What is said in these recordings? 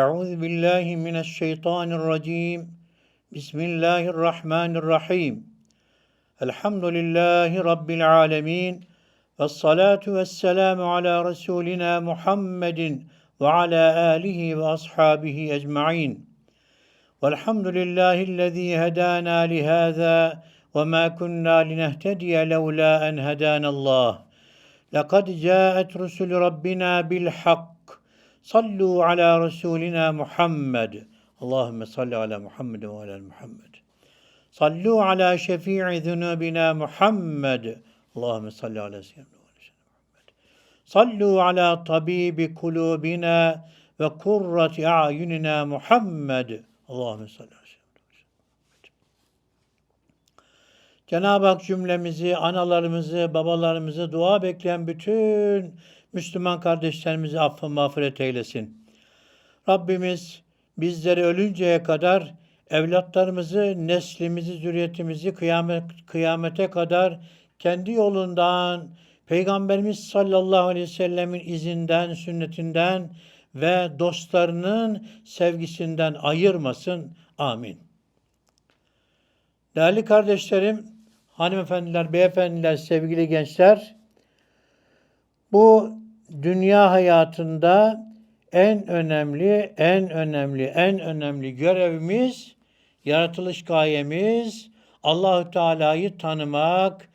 أعوذ بالله من الشيطان الرجيم. بسم الله الرحمن الرحيم. الحمد لله رب العالمين. والصلاة والسلام على رسولنا محمد وعلى آله وأصحابه أجمعين. والحمد لله الذي هدانا لهذا وما كنا لنهتدي لولا أن هدانا الله. لقد جاءت رسل ربنا بالحق Sallu ala Resulina Muhammed. Allahümme salli ala Muhammed ve ala Muhammed. Sallu ala şefii zunubina Muhammed. Allahümme salli ala seyyidina Muhammed. Sallu ala tabibi kulubina ve kurrati a'yunina Muhammed. Allahümme salli ala seyyidina ve Muhammed. Cenab-ı Hak cümlemizi, analarımızı, babalarımızı, dua bekleyen bütün Müslüman kardeşlerimizi affı mağfiret eylesin. Rabbimiz bizleri ölünceye kadar evlatlarımızı, neslimizi, zürriyetimizi kıyamet, kıyamete kadar kendi yolundan, Peygamberimiz sallallahu aleyhi ve sellemin izinden, sünnetinden ve dostlarının sevgisinden ayırmasın. Amin. Değerli kardeşlerim, hanımefendiler, beyefendiler, sevgili gençler, bu dünya hayatında en önemli, en önemli, en önemli görevimiz, yaratılış gayemiz Allahü Teala'yı tanımak,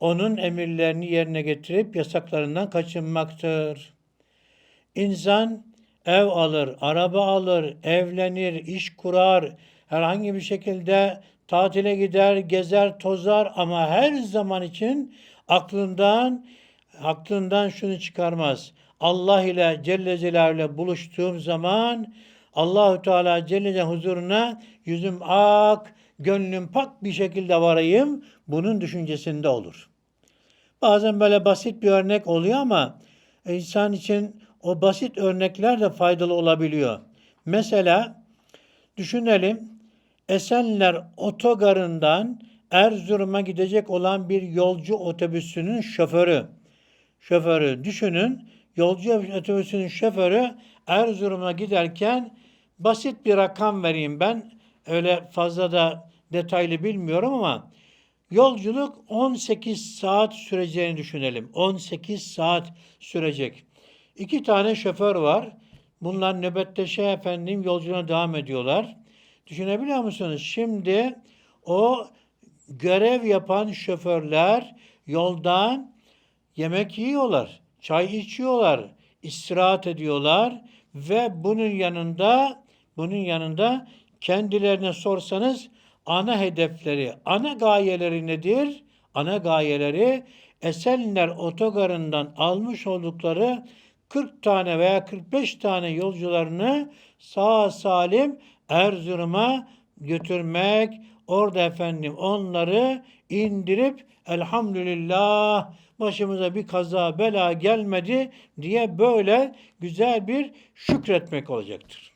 onun emirlerini yerine getirip yasaklarından kaçınmaktır. İnsan ev alır, araba alır, evlenir, iş kurar, herhangi bir şekilde tatile gider, gezer, tozar ama her zaman için aklından aklından şunu çıkarmaz. Allah ile Celle Celaluhu ile buluştuğum zaman Allahü Teala Celle Celaluhu huzuruna yüzüm ak, gönlüm pak bir şekilde varayım. Bunun düşüncesinde olur. Bazen böyle basit bir örnek oluyor ama insan için o basit örnekler de faydalı olabiliyor. Mesela düşünelim Esenler otogarından Erzurum'a gidecek olan bir yolcu otobüsünün şoförü. Şoförü düşünün. Yolcu otobüsünün şoförü Erzurum'a giderken basit bir rakam vereyim ben. Öyle fazla da detaylı bilmiyorum ama yolculuk 18 saat süreceğini düşünelim. 18 saat sürecek. İki tane şoför var. Bunlar nöbetleşe efendim yolculuğuna devam ediyorlar. Düşünebiliyor musunuz? Şimdi o görev yapan şoförler yoldan yemek yiyorlar, çay içiyorlar, istirahat ediyorlar ve bunun yanında bunun yanında kendilerine sorsanız ana hedefleri, ana gayeleri nedir? Ana gayeleri Esenler otogarından almış oldukları 40 tane veya 45 tane yolcularını sağ salim Erzurum'a götürmek, orada efendim onları indirip elhamdülillah başımıza bir kaza bela gelmedi diye böyle güzel bir şükretmek olacaktır.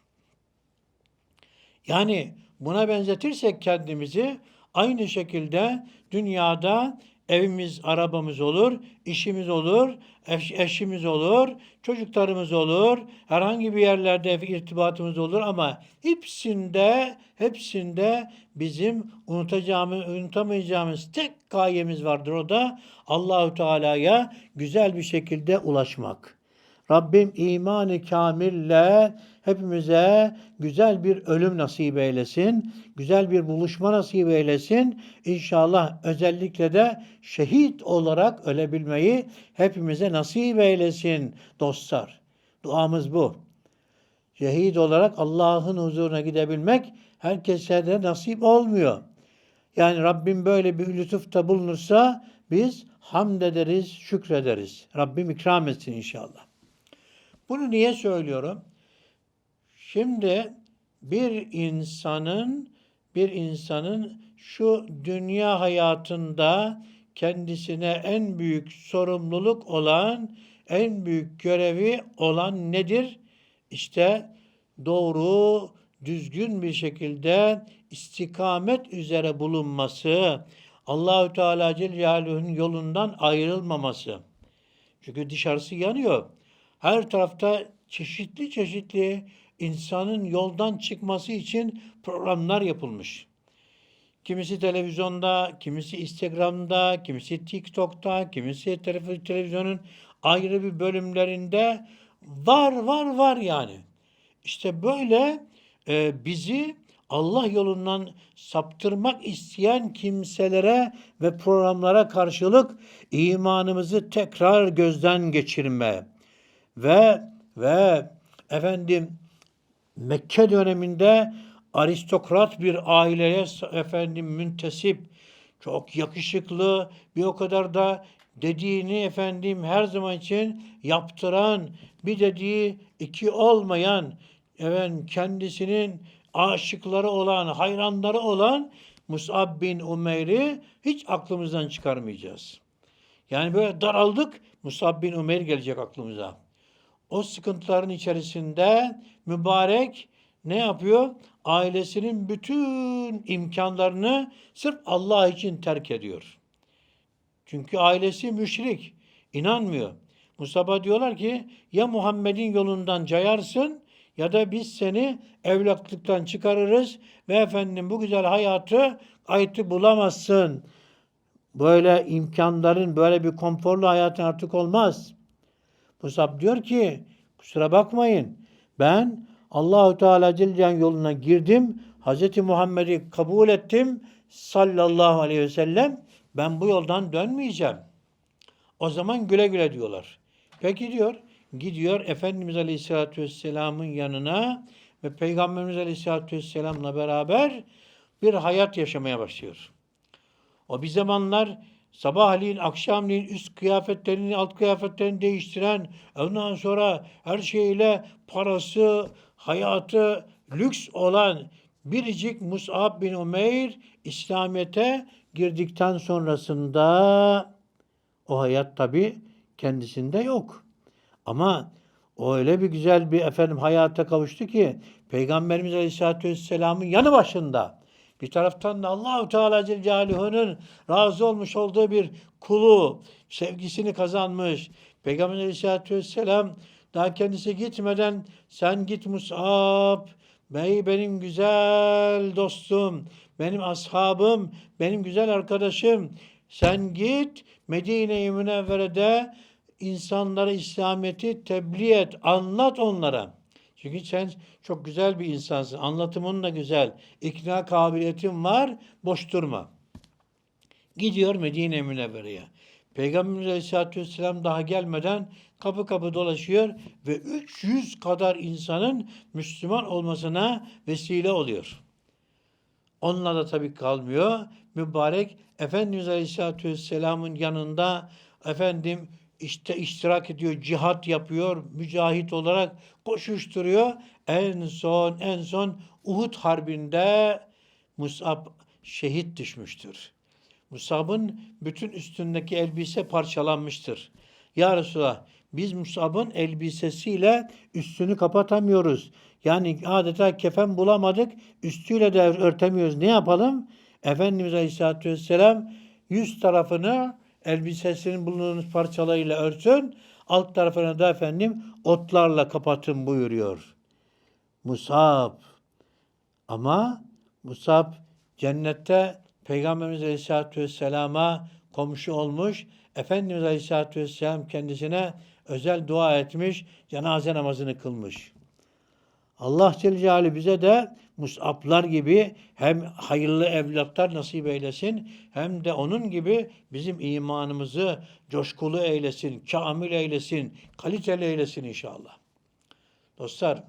Yani buna benzetirsek kendimizi aynı şekilde dünyada evimiz, arabamız olur, işimiz olur, eş, eşimiz olur, çocuklarımız olur, herhangi bir yerlerde irtibatımız olur ama hepsinde, hepsinde bizim unutacağımız, unutamayacağımız tek gayemiz vardır. O da Allahü Teala'ya güzel bir şekilde ulaşmak. Rabbim imanı kamille hepimize güzel bir ölüm nasip eylesin. Güzel bir buluşma nasip eylesin. İnşallah özellikle de şehit olarak ölebilmeyi hepimize nasip eylesin dostlar. Duamız bu. Şehit olarak Allah'ın huzuruna gidebilmek herkese de nasip olmuyor. Yani Rabbim böyle bir lütufta bulunursa biz hamd ederiz, şükrederiz. Rabbim ikram etsin inşallah. Bunu niye söylüyorum? Şimdi bir insanın bir insanın şu dünya hayatında kendisine en büyük sorumluluk olan, en büyük görevi olan nedir? İşte doğru, düzgün bir şekilde istikamet üzere bulunması, Allahü Teala Celle Celaluhu'nun yolundan ayrılmaması. Çünkü dışarısı yanıyor. Her tarafta çeşitli çeşitli insanın yoldan çıkması için programlar yapılmış. Kimisi televizyonda, kimisi Instagram'da, kimisi TikTok'ta, kimisi televizyonun ayrı bir bölümlerinde var var var yani. İşte böyle e, bizi Allah yolundan saptırmak isteyen kimselere ve programlara karşılık imanımızı tekrar gözden geçirme ve ve efendim Mekke döneminde aristokrat bir aileye efendim müntesip, çok yakışıklı, bir o kadar da dediğini efendim her zaman için yaptıran, bir dediği iki olmayan, efendim kendisinin aşıkları olan, hayranları olan Mus'ab bin Umeyr'i hiç aklımızdan çıkarmayacağız. Yani böyle daraldık, Musab bin Umeyr gelecek aklımıza. O sıkıntıların içerisinde mübarek ne yapıyor? Ailesinin bütün imkanlarını sırf Allah için terk ediyor. Çünkü ailesi müşrik, inanmıyor. Musab'a diyorlar ki ya Muhammed'in yolundan cayarsın ya da biz seni evlatlıktan çıkarırız ve efendim bu güzel hayatı ayeti bulamazsın. Böyle imkanların, böyle bir konforlu hayatın artık olmaz. Musab diyor ki kusura bakmayın ben Allahu Teala Celle yoluna girdim. Hz. Muhammed'i kabul ettim sallallahu aleyhi ve sellem. Ben bu yoldan dönmeyeceğim. O zaman güle güle diyorlar. Peki diyor gidiyor Efendimiz Aleyhisselatü Vesselam'ın yanına ve Peygamberimiz Aleyhisselatü Vesselam'la beraber bir hayat yaşamaya başlıyor. O bir zamanlar sabahleyin, akşamleyin üst kıyafetlerini, alt kıyafetlerini değiştiren, ondan sonra her şeyle parası, hayatı lüks olan biricik Mus'ab bin Umeyr İslamiyet'e girdikten sonrasında o hayat tabi kendisinde yok. Ama o öyle bir güzel bir efendim hayata kavuştu ki Peygamberimiz Aleyhisselatü Vesselam'ın yanı başında bir taraftan da Allahu Teala Celaluhu'nun razı olmuş olduğu bir kulu, sevgisini kazanmış. Peygamber Aleyhisselatü Vesselam daha kendisi gitmeden sen git Mus'ab, bey benim güzel dostum, benim ashabım, benim güzel arkadaşım. Sen git Medine-i Münevvere'de insanlara İslamiyet'i tebliğ et, anlat onlara. Çünkü sen çok güzel bir insansın. Anlatımın da güzel. İkna kabiliyetin var. Boş durma. Gidiyor Medine Münevvere'ye. Peygamberimiz Aleyhisselatü Vesselam daha gelmeden kapı kapı dolaşıyor ve 300 kadar insanın Müslüman olmasına vesile oluyor. Onunla da tabii kalmıyor. Mübarek Efendimiz Aleyhisselatü Vesselam'ın yanında efendim işte iştirak ediyor, cihat yapıyor, mücahit olarak koşuşturuyor. En son en son Uhud Harbi'nde Musab şehit düşmüştür. Musab'ın bütün üstündeki elbise parçalanmıştır. Ya Resulallah biz Musab'ın elbisesiyle üstünü kapatamıyoruz. Yani adeta kefen bulamadık, üstüyle de örtemiyoruz. Ne yapalım? Efendimiz Aleyhisselatü Vesselam yüz tarafını elbisesinin bulunduğunuz parçalarıyla örtün. Alt tarafına da efendim otlarla kapatın buyuruyor. Musab. Ama Musab cennette Peygamberimiz Aleyhisselatü Vesselam'a komşu olmuş. Efendimiz Aleyhisselatü Vesselam kendisine özel dua etmiş, cenaze namazını kılmış. Allah Celle Celaluhu bize de Mus'ablar gibi hem hayırlı evlatlar nasip eylesin hem de onun gibi bizim imanımızı coşkulu eylesin, kamil eylesin, kaliteli eylesin inşallah. Dostlar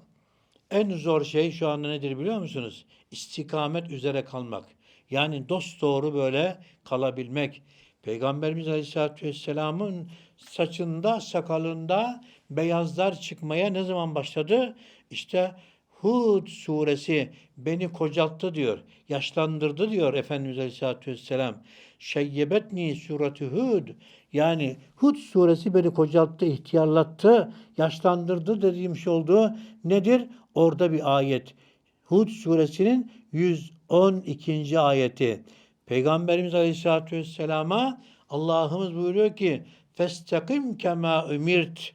en zor şey şu anda nedir biliyor musunuz? İstikamet üzere kalmak. Yani dost doğru böyle kalabilmek. Peygamberimiz Aleyhisselatü Vesselam'ın saçında, sakalında beyazlar çıkmaya ne zaman başladı? İşte Hud suresi beni kocalttı diyor. Yaşlandırdı diyor Efendimiz Aleyhisselatü Vesselam. Şeyyebetni sureti Hud. Yani Hud suresi beni kocalttı, ihtiyarlattı, yaşlandırdı dediğim şey oldu. Nedir? Orada bir ayet. Hud suresinin 112. ayeti. Peygamberimiz Aleyhisselatü Vesselam'a Allah'ımız buyuruyor ki Festakim kema ümirt.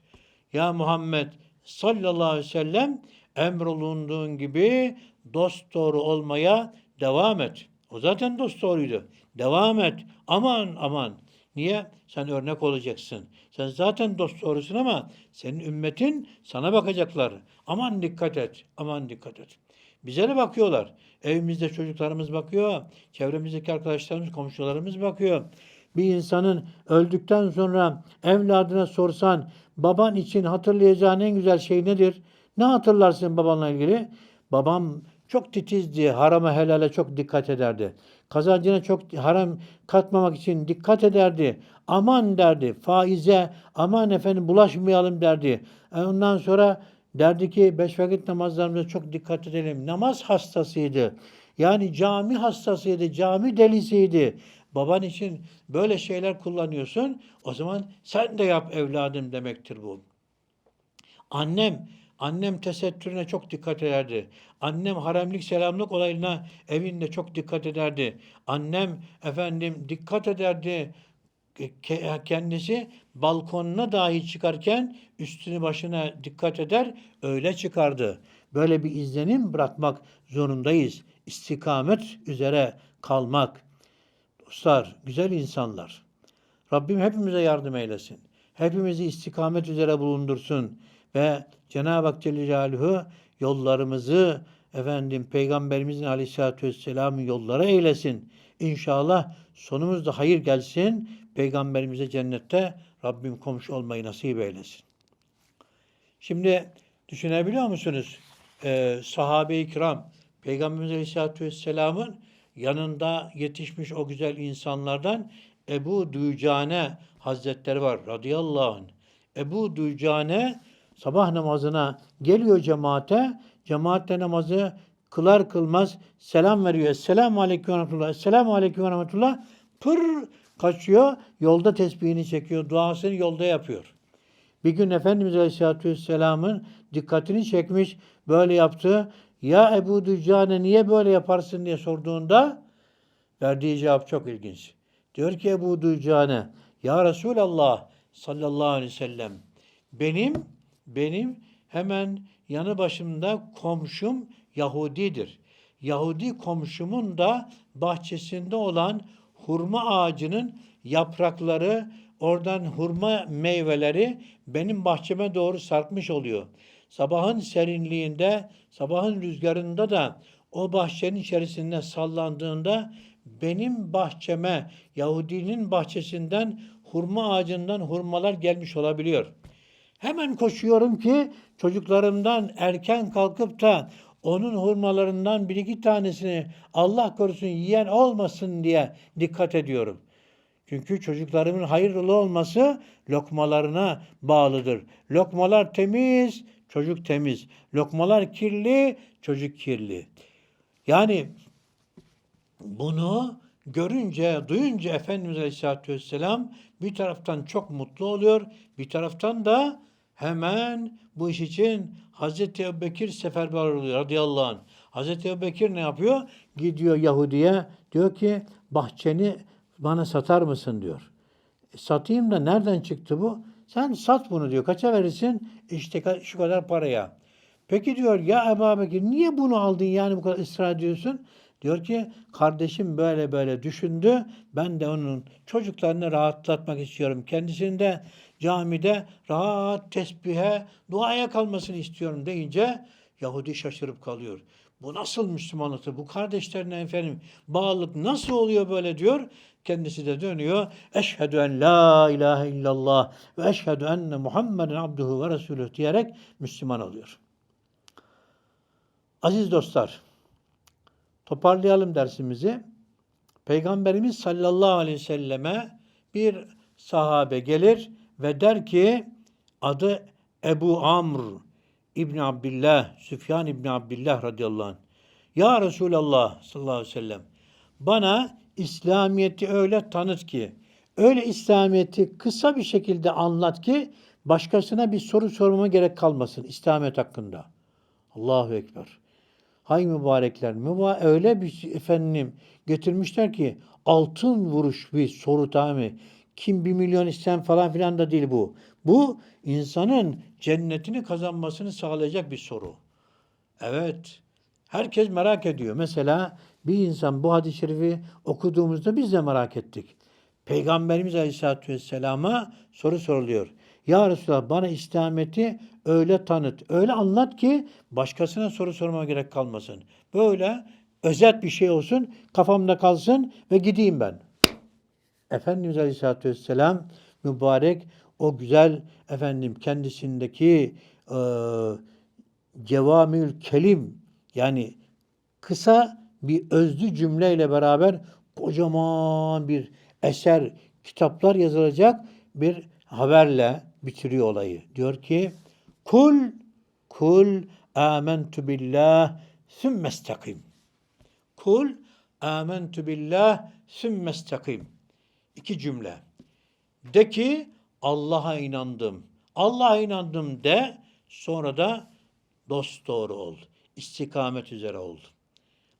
Ya Muhammed sallallahu aleyhi ve sellem Emrolunduğun gibi dost doğru olmaya devam et. O zaten dost doğruydu. Devam et. Aman aman. Niye? Sen örnek olacaksın. Sen zaten dost doğrusun ama senin ümmetin sana bakacaklar. Aman dikkat et. Aman dikkat et. Bize de bakıyorlar. Evimizde çocuklarımız bakıyor. Çevremizdeki arkadaşlarımız, komşularımız bakıyor. Bir insanın öldükten sonra evladına sorsan baban için hatırlayacağın en güzel şey nedir? Ne hatırlarsın babanla ilgili? Babam çok titizdi, harama helale çok dikkat ederdi. Kazancına çok haram katmamak için dikkat ederdi. Aman derdi, faize aman efendim bulaşmayalım derdi. E Ondan sonra derdi ki beş vakit namazlarımıza çok dikkat edelim. Namaz hastasıydı. Yani cami hastasıydı, cami delisiydi. Baban için böyle şeyler kullanıyorsun. O zaman sen de yap evladım demektir bu. Annem, annem tesettürüne çok dikkat ederdi. Annem haremlik selamlık olayına evinde çok dikkat ederdi. Annem efendim dikkat ederdi. Ke- Kendisi balkonuna dahi çıkarken üstünü başına dikkat eder, öyle çıkardı. Böyle bir izlenim bırakmak zorundayız. İstikamet üzere kalmak. Dostlar, güzel insanlar. Rabbim hepimize yardım eylesin. Hepimizi istikamet üzere bulundursun ve Cenab-ı Hak Celle Celaluhu yollarımızı efendim Peygamberimizin Aleyhisselatü Vesselam'ın yolları eylesin. İnşallah sonumuzda hayır gelsin. Peygamberimize cennette Rabbim komşu olmayı nasip eylesin. Şimdi düşünebiliyor musunuz? Ee, sahabe-i kiram Peygamberimiz Aleyhisselatü Vesselam'ın yanında yetişmiş o güzel insanlardan Ebu Dücane Hazretleri var radıyallahu anh. Ebu Dücane sabah namazına geliyor cemaate. Cemaatle namazı kılar kılmaz selam veriyor. Esselamu aleyküm ve rahmetullah. Esselamu aleyküm ve rahmetullah. Pır kaçıyor. Yolda tesbihini çekiyor. Duasını yolda yapıyor. Bir gün Efendimiz Aleyhisselatü Vesselam'ın dikkatini çekmiş. Böyle yaptı. Ya Ebu Dücane niye böyle yaparsın diye sorduğunda verdiği cevap çok ilginç. Diyor ki Ebu Dücane Ya Resulallah sallallahu aleyhi ve sellem benim benim hemen yanı başımda komşum Yahudidir. Yahudi komşumun da bahçesinde olan hurma ağacının yaprakları, oradan hurma meyveleri benim bahçeme doğru sarkmış oluyor. Sabahın serinliğinde, sabahın rüzgarında da o bahçenin içerisinde sallandığında benim bahçeme, Yahudinin bahçesinden hurma ağacından hurmalar gelmiş olabiliyor. Hemen koşuyorum ki çocuklarımdan erken kalkıp da onun hurmalarından bir iki tanesini Allah korusun yiyen olmasın diye dikkat ediyorum. Çünkü çocuklarımın hayırlı olması lokmalarına bağlıdır. Lokmalar temiz, çocuk temiz. Lokmalar kirli, çocuk kirli. Yani bunu görünce, duyunca Efendimiz Aleyhisselatü Vesselam bir taraftan çok mutlu oluyor, bir taraftan da hemen bu iş için Hazreti Ebubekir seferber oluyor radıyallahu anh. Hazreti Ebubekir ne yapıyor? Gidiyor Yahudi'ye diyor ki bahçeni bana satar mısın diyor. "E, satayım da nereden çıktı bu? Sen sat bunu diyor. Kaça verirsin? İşte ka- şu kadar paraya. Peki diyor ya Ebu Bekir niye bunu aldın yani bu kadar ısrar ediyorsun? Diyor ki kardeşim böyle böyle düşündü. Ben de onun çocuklarını rahatlatmak istiyorum. Kendisini de camide rahat tesbihe, duaya kalmasını istiyorum deyince Yahudi şaşırıp kalıyor. Bu nasıl Müslümanlıktır? Bu kardeşlerine efendim bağlılık nasıl oluyor böyle diyor. Kendisi de dönüyor. Eşhedü en la ilahe illallah ve eşhedü enne Muhammeden abduhu ve resulüh diyerek Müslüman oluyor. Aziz dostlar, toparlayalım dersimizi. Peygamberimiz sallallahu aleyhi ve selleme bir sahabe gelir ve der ki adı Ebu Amr İbn Abdullah, Süfyan İbn Abdullah radıyallahu anh. Ya Resulallah sallallahu aleyhi ve sellem bana İslamiyet'i öyle tanıt ki, öyle İslamiyet'i kısa bir şekilde anlat ki başkasına bir soru sormama gerek kalmasın İslamiyet hakkında. Allahu Ekber. Hay mübarekler. Müba öyle bir efendim getirmişler ki altın vuruş bir soru tamam Kim bir milyon isteyen falan filan da değil bu. Bu insanın cennetini kazanmasını sağlayacak bir soru. Evet. Herkes merak ediyor. Mesela bir insan bu hadis-i şerifi okuduğumuzda biz de merak ettik. Peygamberimiz Aleyhisselatü Vesselam'a soru soruluyor. Ya Resulallah bana İslamiyet'i öyle tanıt, öyle anlat ki başkasına soru sormama gerek kalmasın. Böyle özet bir şey olsun, kafamda kalsın ve gideyim ben. Efendimiz Aleyhisselatü Vesselam mübarek o güzel efendim kendisindeki e, cevamül kelim yani kısa bir özlü cümleyle beraber kocaman bir eser, kitaplar yazılacak bir haberle bitiriyor olayı. Diyor ki kul kul amentu billah sümmestakim. Kul amentu billah sümmestakim. İki cümle. De ki Allah'a inandım. Allah'a inandım de sonra da dost doğru ol. İstikamet üzere ol.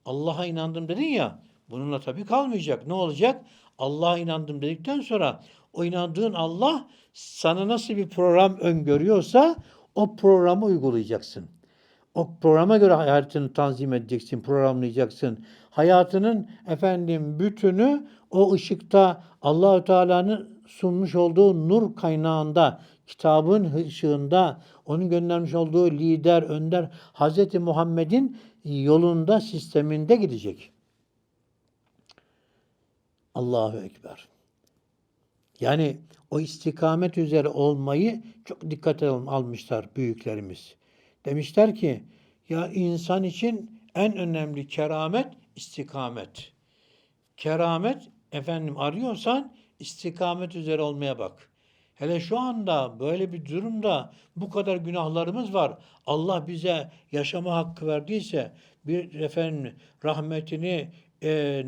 Allah'a inandım dedin ya bununla tabii kalmayacak. Ne olacak? Allah'a inandım dedikten sonra o inandığın Allah sana nasıl bir program öngörüyorsa o programı uygulayacaksın. O programa göre hayatını tanzim edeceksin, programlayacaksın. Hayatının efendim bütünü o ışıkta Allahü Teala'nın sunmuş olduğu nur kaynağında, kitabın ışığında, onun göndermiş olduğu lider, önder Hazreti Muhammed'in yolunda, sisteminde gidecek. Allahu Ekber. Yani o istikamet üzere olmayı çok dikkate al- almışlar büyüklerimiz. Demişler ki ya insan için en önemli keramet istikamet. Keramet efendim arıyorsan istikamet üzere olmaya bak. Hele şu anda böyle bir durumda bu kadar günahlarımız var. Allah bize yaşama hakkı verdiyse bir efendim rahmetini e,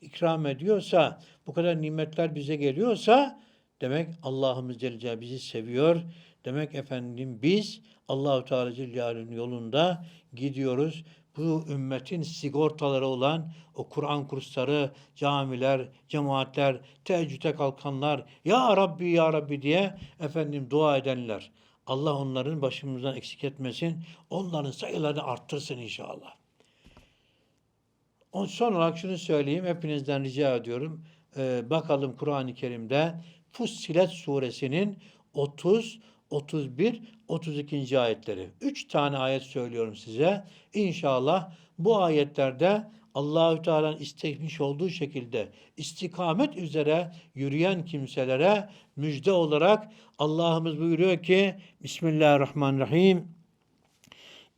ikram ediyorsa bu kadar nimetler bize geliyorsa demek Allah'ımız Celle bizi seviyor. Demek efendim biz Allahu Teala Celle Celaluhu'nun yolunda gidiyoruz. Bu ümmetin sigortaları olan o Kur'an kursları, camiler, cemaatler, teheccüde kalkanlar, Ya Rabbi, Ya Rabbi diye efendim dua edenler. Allah onların başımızdan eksik etmesin. Onların sayılarını arttırsın inşallah. On son olarak şunu söyleyeyim. Hepinizden rica ediyorum. Ee, bakalım Kur'an-ı Kerim'de Fussilet suresinin 30, 31, 32. ayetleri. Üç tane ayet söylüyorum size. İnşallah bu ayetlerde Allahü Teala'nın istekmiş olduğu şekilde istikamet üzere yürüyen kimselere müjde olarak Allah'ımız buyuruyor ki Bismillahirrahmanirrahim.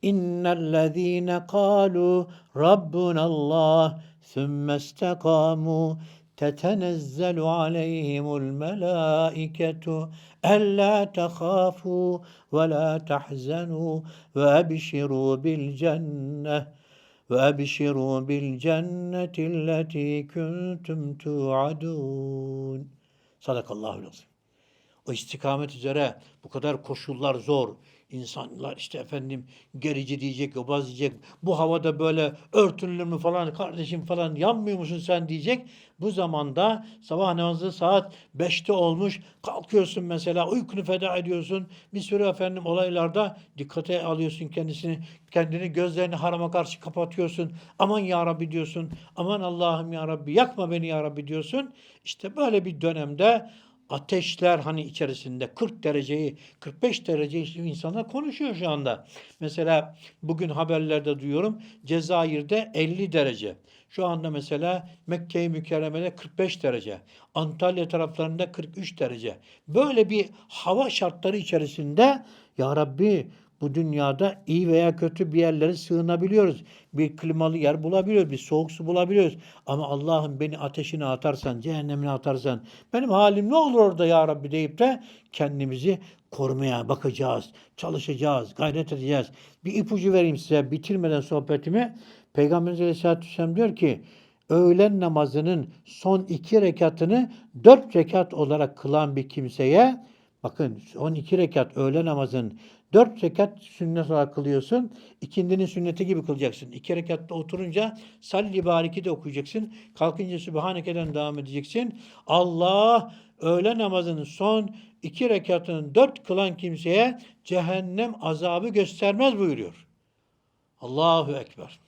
İnnellezîne kâlu rabbunallâh sümme istekâmû تتنزل عليهم الملائكة ألا تخافوا ولا تحزنوا وأبشروا بالجنة وأبشروا بالجنة التي كنتم توعدون صدق الله العظيم o istikamet üzere bu kadar koşullar zor. İnsanlar işte efendim gerici diyecek, yobaz diyecek. Bu havada böyle örtünülür mü falan kardeşim falan yanmıyor musun sen diyecek. Bu zamanda sabah namazı saat 5'te olmuş. Kalkıyorsun mesela uykunu feda ediyorsun. Bir sürü efendim olaylarda dikkate alıyorsun kendisini. Kendini gözlerini harama karşı kapatıyorsun. Aman ya Rabbi diyorsun. Aman Allah'ım ya Rabbi yakma beni ya Rabbi diyorsun. İşte böyle bir dönemde ateşler hani içerisinde 40 dereceyi 45 dereceyi insanlar konuşuyor şu anda. Mesela bugün haberlerde duyuyorum Cezayir'de 50 derece. Şu anda mesela Mekke-i Mükerreme'de 45 derece. Antalya taraflarında 43 derece. Böyle bir hava şartları içerisinde ya Rabbi bu dünyada iyi veya kötü bir yerlere sığınabiliyoruz. Bir klimalı yer bulabiliyoruz, bir soğuk su bulabiliyoruz. Ama Allah'ım beni ateşine atarsan, cehennemine atarsan benim halim ne olur orada ya Rabbi deyip de kendimizi korumaya bakacağız, çalışacağız, gayret edeceğiz. Bir ipucu vereyim size bitirmeden sohbetimi. Peygamberimiz Aleyhisselatü Vesselam diyor ki öğlen namazının son iki rekatını dört rekat olarak kılan bir kimseye bakın 12 rekat öğle namazın Dört rekat sünnet olarak kılıyorsun. İkindinin sünneti gibi kılacaksın. İki rekatta oturunca salli bariki de okuyacaksın. Kalkınca Sübhaneke'den devam edeceksin. Allah öğle namazının son iki rekatının dört kılan kimseye cehennem azabı göstermez buyuruyor. Allahu Ekber.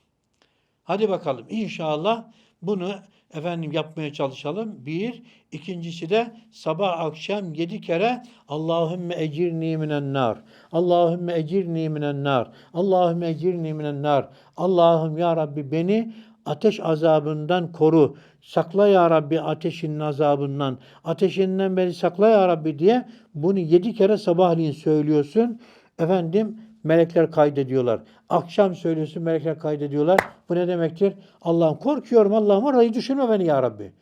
Hadi bakalım inşallah bunu efendim yapmaya çalışalım. Bir. ikincisi de sabah akşam yedi kere Allahümme ecirni minen nar. Allahümme ecirni minen nar. Allahümme ecirni minen nar. Allah'ım ya Rabbi beni ateş azabından koru. Sakla ya Rabbi ateşinin azabından. Ateşinden beni sakla ya Rabbi diye bunu yedi kere sabahleyin söylüyorsun. Efendim melekler kaydediyorlar. Akşam söylüyorsun melekler kaydediyorlar. Bu ne demektir? Allah'ım korkuyorum Allah'ım orayı düşünme beni ya Rabbi.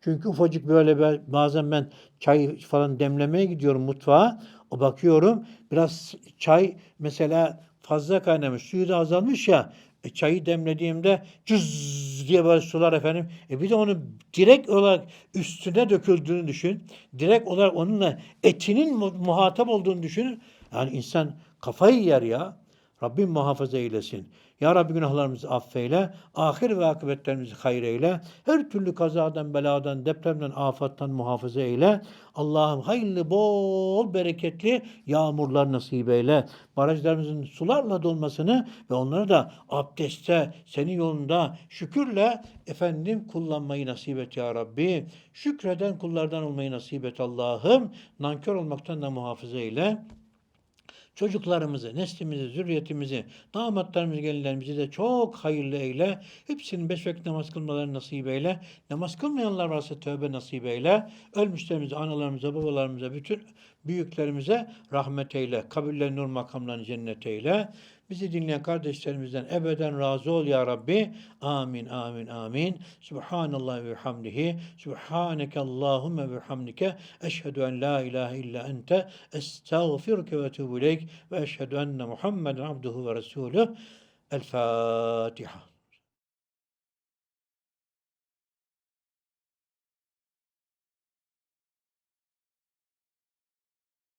Çünkü ufacık böyle bazen ben çay falan demlemeye gidiyorum mutfağa. O bakıyorum biraz çay mesela fazla kaynamış. Suyu da azalmış ya. E, çayı demlediğimde cüz diye böyle sular efendim. E bir de onu direkt olarak üstüne döküldüğünü düşün. Direkt olarak onunla etinin mu- muhatap olduğunu düşünün. Yani insan kafayı yer ya. Rabbim muhafaza eylesin. Ya Rabbi günahlarımızı affeyle. Ahir ve akıbetlerimizi hayır eyle. Her türlü kazadan, beladan, depremden, afattan muhafaza eyle. Allah'ım hayırlı, bol, bereketli yağmurlar nasip eyle. Barajlarımızın sularla dolmasını ve onları da abdestte, senin yolunda şükürle efendim kullanmayı nasip et ya Rabbi. Şükreden kullardan olmayı nasip et Allah'ım. Nankör olmaktan da muhafaza eyle. Çocuklarımızı, neslimizi, zürriyetimizi, damatlarımızı, gelinlerimizi de çok hayırlı eyle. Hepsinin beş vakit namaz kılmalarını nasip eyle. Namaz kılmayanlar varsa tövbe nasip eyle. Ölmüşlerimize, analarımıza, babalarımıza, bütün büyüklerimize rahmet eyle. Kabirlerin nur makamlarını cennet eyle. Bizi dinleyen kardeşlerimizden ebeden razı ol ya Rabbi. Amin, amin, amin. Subhanallah ve hamdihi. Subhaneke Allahümme ve hamdike. Eşhedü en la ilahe illa ente. Estağfiruke ve etubu ileyk. Ve eşhedü enne Muhammeden abduhu ve resuluh. El Fatiha.